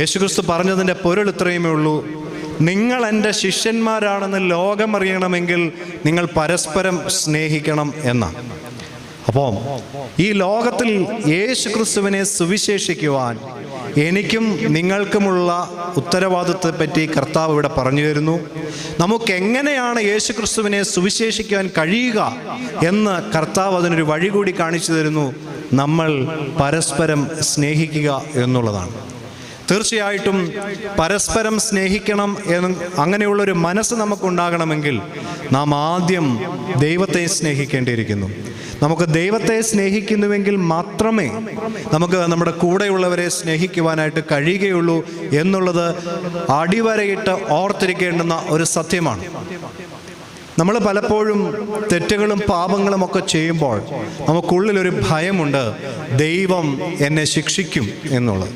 യേശുക്രിസ്തു പറഞ്ഞതിന്റെ പൊരുൾ ഇത്രയുമേ ഉള്ളൂ. നിങ്ങൾ എന്റെ ശിഷ്യന്മാരാണെന്ന് ലോകം അറിയണമെങ്കിൽ നിങ്ങൾ പരസ്പരം സ്നേഹിക്കണം എന്നാണ്. അപ്പോൾ ഈ ലോകത്തിൽ യേശു ക്രിസ്തുവിനെ സുവിശേഷിക്കുവാൻ എനിക്കും നിങ്ങൾക്കുമുള്ള ഉത്തരവാദിത്വത്തെ പറ്റി കർത്താവ് ഇവിടെ പറഞ്ഞു തരുന്നു. നമുക്ക് എങ്ങനെയാണ് യേശു ക്രിസ്തുവിനെ സുവിശേഷിക്കുവാൻ കഴിയുക എന്ന് കർത്താവ് അതിനൊരു വഴി കൂടി കാണിച്ചു തരുന്നു. നമ്മൾ പരസ്പരം സ്നേഹിക്കുക എന്നുള്ളതാണ്. തീർച്ചയായിട്ടും പരസ്പരം സ്നേഹിക്കണം എന്ന് അങ്ങനെയുള്ളൊരു മനസ്സ് നമുക്കുണ്ടാകണമെങ്കിൽ നാം ആദ്യം ദൈവത്തെ സ്നേഹിക്കേണ്ടിയിരിക്കുന്നു. നമുക്ക് ദൈവത്തെ സ്നേഹിക്കുന്നുവെങ്കിൽ മാത്രമേ നമുക്ക് നമ്മുടെ കൂടെയുള്ളവരെ സ്നേഹിക്കുവാനായിട്ട് കഴിയുകയുള്ളൂ എന്നുള്ളത് അടിവരയിട്ട് ഓർത്തിരിക്കേണ്ടുന്ന ഒരു സത്യമാണ്. നമ്മൾ പലപ്പോഴും തെറ്റുകളും പാപങ്ങളും ഒക്കെ ചെയ്യുമ്പോൾ നമുക്കുള്ളിലൊരു ഭയമുണ്ട് ദൈവം എന്നെ ശിക്ഷിക്കും എന്നുള്ളത്.